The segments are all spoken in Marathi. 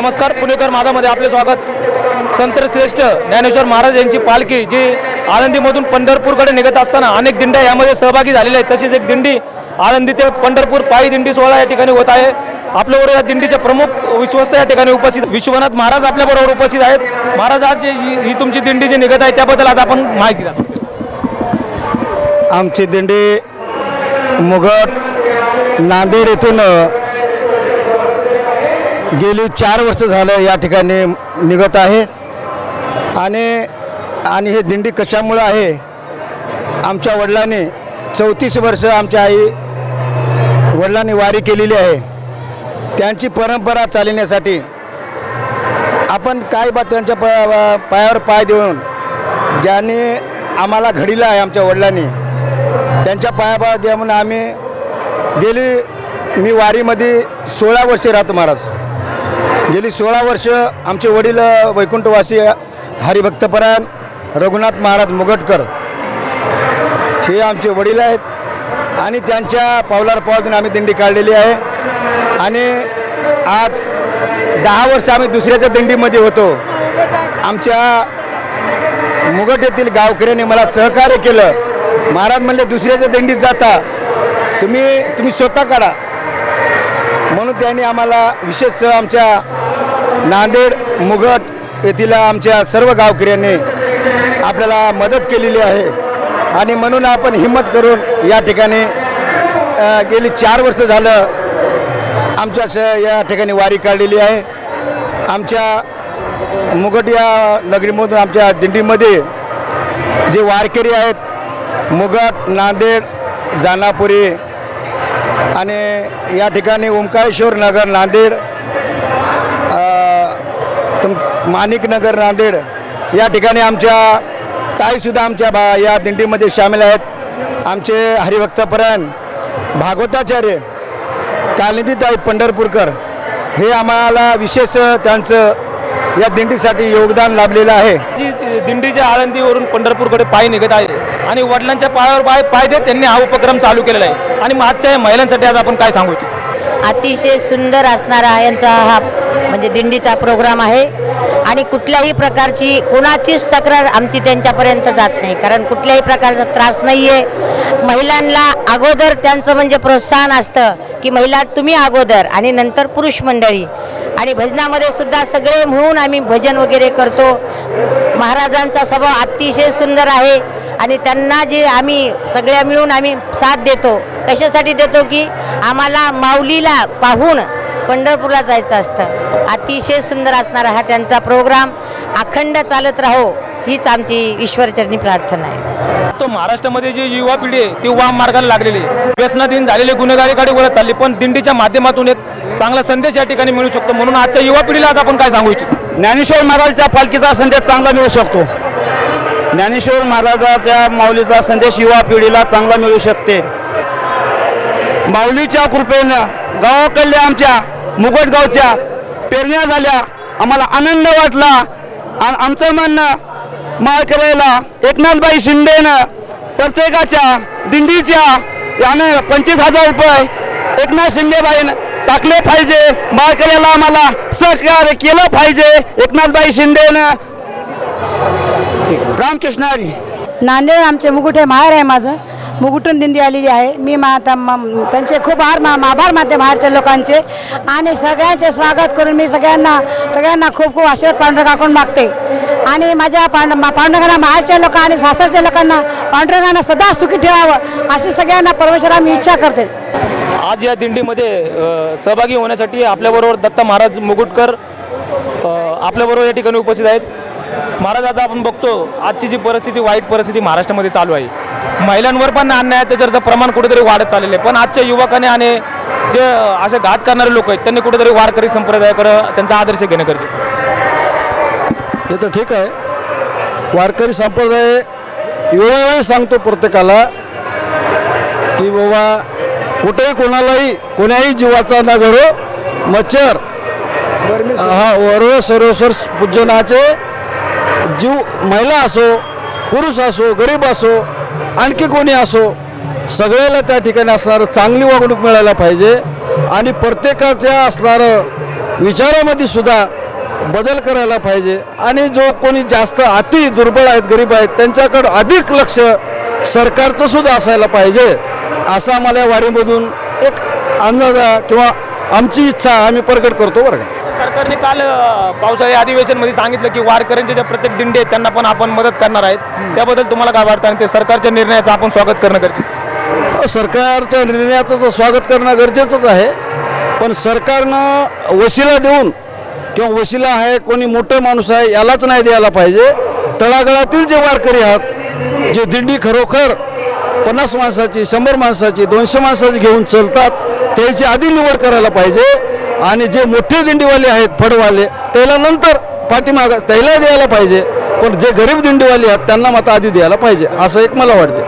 नमस्कार पुणेकर माझामध्ये आपले स्वागत. संत श्रेष्ठ ज्ञानेश्वर महाराज यांची पालखी जी आळंदीमधून पंढरपूरकडे निघत असताना अनेक दिंड्या यामध्ये सहभागी झालेल्या आहेत. तशीच एक दिंडी आळंदी ते पंढरपूर पायी दिंडी सोहळा या ठिकाणी होत आहे. आपल्याबरोबर या दिंडीचे प्रमुख विश्वस्त या ठिकाणी उपस्थित विश्वनाथ महाराज आपल्याबरोबर उपस्थित आहेत. महाराज आज जी ही तुमची दिंडी जी निघत आहे त्याबद्दल आज आपण माहिती द्या. आमची दिंडी मुघट नांदेड येथून गेली चार वर्ष झालं या ठिकाणी निघत आहे. आणि आणि हे दिंडी कशामुळं आहे? आमच्या वडिलांनी चौतीस वर्ष आमच्या आई वडिलांनी वारी केलेली आहे. त्यांची परंपरा चालविण्यासाठी आपण काय बा त्यांच्या प पायावर पाय देऊन ज्यांनी आम्हाला घडीला आहे आमच्या वडिलांनी त्यांच्या पायापाय द्या म्हणून आम्ही गेली मी वारीमध्ये सोळा वर्षे राहतो महाराज. गेली सोळा वर्ष आमचे वडील वैकुंठवासी हरिभक्तपरायण रघुनाथ महाराज मुगटकर हे आमचे वडील आहेत आणि त्यांच्या पावलार पावतीने आम्ही दिंडी काढलेली आहे. आणि आज दहा वर्ष आम्ही दुसऱ्याच्या दिंडीमध्ये होतो. आमच्या मुगट येथील गावकऱ्यांनी मला सहकार्य केलं. महाराज म्हणले दुसऱ्याच्या दिंडीत जाता. तुम्ही तुम्ही स्वतः काढा. म्हणून त्यांनी आम्हाला विशेष आमच्या नांदेड मुगट येथील आमच्या सर्व गावकऱ्यांनी आपल्याला मदत केलेली आहे. आणि म्हणून आपण हिंमत करून या ठिकाणी गेली चार वर्ष झालं आमच्या या ठिकाणी वारी काढलेली आहे. आमच्या मुगट या नगरीमधून आमच्या दिंडीमध्ये जे वारकरी आहेत मुगट नांदेड जानापुरी आणि या ठिकाणी ओंकारेश्वर नगर नांदेड अ, तुम माणिक नगर नांदेड. या ठिकाणी आमच्या ताईसुद्धा आमच्या बा या दिंडीमध्ये सामील आहेत. आमचे हरिभक्तपरायण भागवताचार्य कालिंदी ताई पंढरपूरकर. हे आम्हाला विशेष त्यांचं या दिंडीसाठी योगदान लाभलेलं आहे. जी दिंडीच्या आळंदीवरून पंढरपूरकडे पायी निघत आहे आणि वडिलांच्या पायावर पाय पाय देत त्यांनी हा उपक्रम चालू केलेला आहे. आणि आजच्या या महिलांसाठी आज आपण काय सांगू इच्छितो? अतिशय सुंदर असणारा यांचा हा म्हणजे दिंडीचा प्रोग्राम आहे. आणि कुठल्याही प्रकारची कोणाचीच तक्रार आमची त्यांच्यापर्यंत जात नाही. कारण कुठल्याही प्रकारचा त्रास नाही आहे महिलांना अगोदर त्यांचं म्हणजे प्रोत्साहन असतं की महिला तुम्ही अगोदर आणि नंतर पुरुष मंडळी. आणि भजनामध्ये सुद्धा सगळे मिळून आम्ही भजन वगैरे करतो. महाराजांचा स्वभाव अतिशय सुंदर आहे. आणि त्यांना जे आम्ही सगळ्या मिळून आम्ही साथ देतो. कशासाठी देतो की आम्हाला माऊलीला पाहून पंढरपूरला जायचं असतं. अतिशय सुंदर असणारा हा त्यांचा प्रोग्राम. अखंड चालत राहो हीच आमची ईश्वरचरणी प्रार्थना आहे. तो महाराष्ट्रामध्ये जी युवा पिढी आहे ती वाम मार्गाला लागलेली. व्यसनाधीन झालेले गुन्हेगारीकडे वळत चालली पण दिंडीच्या माध्यमातून एक चांगला संदेश या ठिकाणी मिळू शकतो. म्हणून आजच्या युवा पिढीला आज आपण काय सांगू इच्छितो? ज्ञानेश्वर महाराजांच्या पालखीचा संदेश चांगला मिळू शकतो. ज्ञानेश्वर महाराजाच्या माऊलीचा संदेश युवा पिढीला चांगला मिळू शकते. माऊलीच्या कृपेनं गावाकडल्या आमच्या मुगटगावच्या पेरण्या झाल्या. आम्हाला आनंद वाटला. आणि आमचं म्हणणं माळकऱ्याला एकनाथबाई शिंदेनं प्रत्येकाच्या दिंडीच्या यानं पंचवीस हजार रुपये एकनाथ शिंदेबाईनं टाकले पाहिजे. माळकऱ्याला आम्हाला सहकार्य केलं पाहिजे. एकनाथबाई शिंदेनं. रामकृष्ण हरी. नांदेड आमचे मुकुट हे माहेर आहे माझं. मुकुटून दिंडी आलेली आहे. मी माता म- त्यांचे खूप आभार मा आभार मानते बाहेरच्या लोकांचे. आणि सगळ्यांचे स्वागत करून मी सगळ्यांना सगळ्यांना खूप खूप आशीर्वाद पांडुरंगाकडून मागते. आणि माझ्या पांड मा- पांडुरंगांना बाहेरच्या लोकांना आणि सासरच्या लोकांना पांडुरंगांना सदा सुखी ठेवावं अशी सगळ्यांना परमेश्वरा मी इच्छा करते. आज या दिंडीमध्ये सहभागी होण्यासाठी आपल्याबरोबर दत्ता महाराज मुकुटकर आपल्याबरोबर या ठिकाणी उपस्थित आहेत. महाराज आज आपण बघतो आजची जी परिस्थिती वाईट परिस्थिती महाराष्ट्रामध्ये चालू आहे. महिलांवर पण अन्याय अत्याचाराचं प्रमाण कुठेतरी वाढत चाललेलं आहे. पण आजच्या युवकाने आणि जे असे घात करणारे लोक आहेत त्यांनी कुठेतरी वारकरी संप्रदायाकडे त्यांचा आदर्श घेणं गरजेचं आहे. हे तर ठीक आहे. वारकरी संप्रदाय वेळोवेळी सांगतो प्रत्येकाला की बाबा कुठेही कोणालाही कोण्याही जीवाचा न घडो मच्छर हा वरो सर्वस्वर पूजनाचे जीव महिला असो पुरुष असो गरीब असो आणखी कोणी असो सगळ्याला त्या ठिकाणी असणारं चांगली वागणूक मिळायला पाहिजे आणि प्रत्येकाच्या असणारं विचारामध्ये सुद्धा बदल करायला पाहिजे. आणि जो कोणी जास्त अति दुर्बळ आहेत गरीब आहेत त्यांच्याकडं अधिक लक्ष सरकारचं सुद्धा असायला पाहिजे असा आम्हाला वारीमधून एक अंदाजा किंवा आमची इच्छा आम्ही प्रकट करतो बरं का? सरकारने काल पावसाळी अधिवेशनमध्ये सांगितलं की वारकऱ्यांच्या ज्या प्रत्येक दिंडी आहेत त्यांना पण आपण मदत करणार आहेत. त्याबद्दल तुम्हाला काय वाटतं? आणि ते सरकारच्या निर्णयाचं आपण स्वागत करणं गरजेचं सरकारच्या निर्णयाचं स्वागत करणं गरजेचंच आहे. पण सरकारनं वशिला देऊन किंवा वशिला आहे कोणी मोठं माणूस आहे यालाच नाही द्यायला पाहिजे. तळागाळातील जे वारकरी आहात जे दिंडी खरोखर पन्नास माणसाची शंभर माणसाची दोनशे माणसाची घेऊन चालतात त्याची आधी निवड करायला पाहिजे. आणि जे मोठे दिंडीवाले आहेत फडवाले त्याला नंतर पाठीमाग त्याला द्यायला पाहिजे. पण जे गरीब दिंडीवाले आहेत त्यांना मात्र आधी द्यायला पाहिजे. असं एक मला वाटते.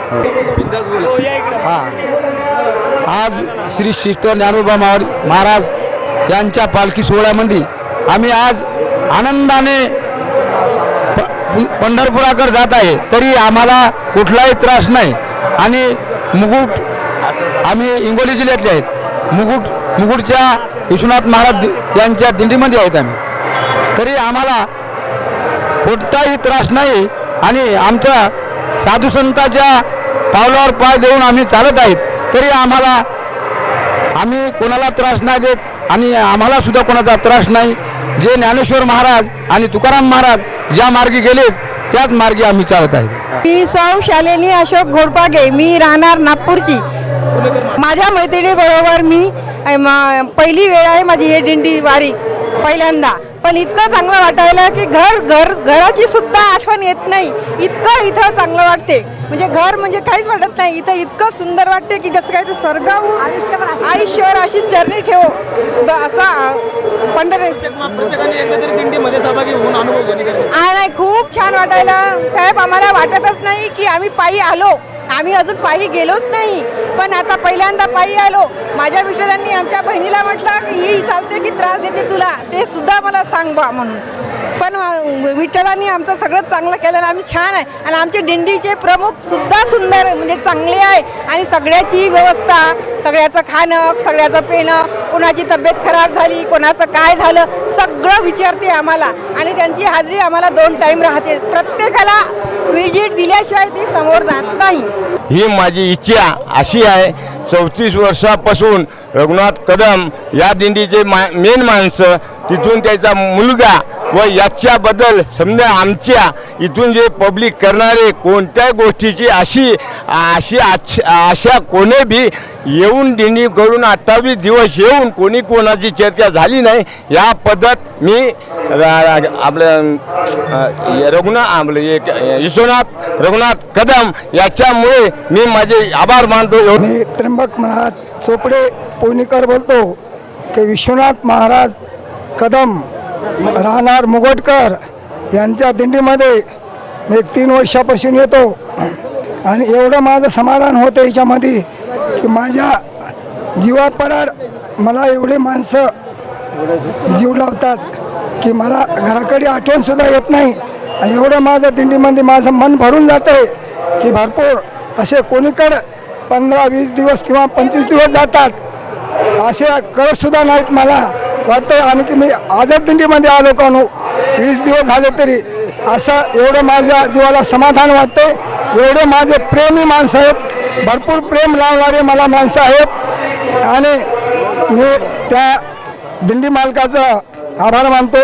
आज श्री शिष्ट ज्ञानोबा महाराज यांच्या पालखी सोहळ्यामध्ये आम्ही आज आनंदाने प- पंढरपुराकडे जात आहे. तरी आम्हाला कुठलाही त्रास नाही. आणि मुकुट आम्ही हिंगोली जिल्ह्यातले आहेत. मुकुट मुकुटच्या विश्वनाथ महाराज यांच्या दिंडीमध्ये आहेत आम्ही. तरी आम्हाला कोणताही त्रास नाही आणि आमच्या साधू संतांच्या पावलावर पाय देऊन आम्ही चालत आहेत. तरी आम्हाला आम्ही कोणाला त्रास नाही देत आणि आम्हाला सुद्धा कोणाचा त्रास नाही. जे ज्ञानेश्वर महाराज आणि तुकाराम महाराज ज्या मार्गी गेलेत त्याच मार्गी आम्ही चालत आहेत. मी सौ शालिनी अशोक घोडपागे मी राहणार नागपूरची. माझ्या मैत्रिणीबरोबर मी पहिली वेळ आहे माझी हे दिंडी वारी पहिल्यांदा. पण इतकं चांगलं वाटायला की घर घर घराची सुद्धा आठवण येत नाही. इतकं इथं चांगलं वाटते. म्हणजे घर म्हणजे काहीच वाटत नाही. इथं इतकं सुंदर वाटते की जसं काय ते स्वर्गाहून आयुष्यभर आयुष्यभर अशी चरणी ठेवो. असा पंढर प्रत्येकाने एकदा तरी दिंडीमध्ये सहभागी होऊन अनुभव घेणे गरजेचं आहे. आ, नाही खूप छान वाटायला. साहेब आम्हाला वाटतच नाही की आम्ही पायी आलो. आम्ही अजून पायी गेलोच नाही. पण आता पहिल्यांदा पायी आलो. माझ्या मिस्टरांनी आमच्या बहिणीला म्हटलं की ही चालते की त्रास देते तुला? ते सुद्धा मला सांग बा म्हणून. पण विठ्ठलांनी आमचं सगळं चांगलं केलं आम्ही छान आहे. आणि आमचे दिंडीचे प्रमुख सुद्धा सुंदर म्हणजे चांगले आहे. आणि सगळ्याची व्यवस्था सगळ्याचं खाणं सगळ्याचं पिणं कोणाची तब्येत खराब झाली कोणाचं काय झालं सगळं विचारते आम्हाला. आणि त्यांची हाजरी आम्हाला दोन टाईम राहते. प्रत्येकाला विजिट दिल्याशिवाय ती समोर जात नाही. ही माझी इच्छा अशी आहे चौतीस वर्षापासून रघुनाथ कदम या दिंडीचे मा मेन माणसं तिथून त्याचा मुलगा व याच्याबद्दल समजा आमच्या इथून जे पब्लिक करणारे कोणत्या गोष्टीची अशी अशी अशा आशा कोणी बी येऊन दिंडी करून अठ्ठावीस दिवस येऊन कोणी कोणाची चर्चा झाली नाही या पद्धत मी आपलं रघुनाथ आपलं एक विश्वनाथ रघुनाथ कदम याच्यामुळे मी माझे आभार मानतो. मी त्र्यंबक महाराज चोपडे पुणेकर बोलतो की विश्वनाथ महाराज कदम राहणार मुगटकर यांच्या दिंडीमध्ये मी तीन वर्षापासून येतो. आणि एवढं माझं समाधान होतं याच्यामध्ये की माझ्या जीवापराड मला एवढे माणसं जीव लावतात की मला घराकडे आठवणसुद्धा येत नाही. आणि एवढं माझं दिंडीमध्ये माझं मन भरून जातं की भरपूर असे कोणीकडं पंधरा वीस दिवस किंवा पंचवीस दिवस जातात. असे कळतसुद्धा नाहीत मला. वाटतं आणखी मी आझाद दिंडीमध्ये आलो का वीस दिवस झाले तरी. असं एवढं माझ्या जीवाला समाधान वाटते एवढे माझे प्रेमी माणसं आहेत. भरपूर प्रेम लावणारे मला माणसं आहेत. आणि मी त्या दिंडी मालकाचा आभार मानतो.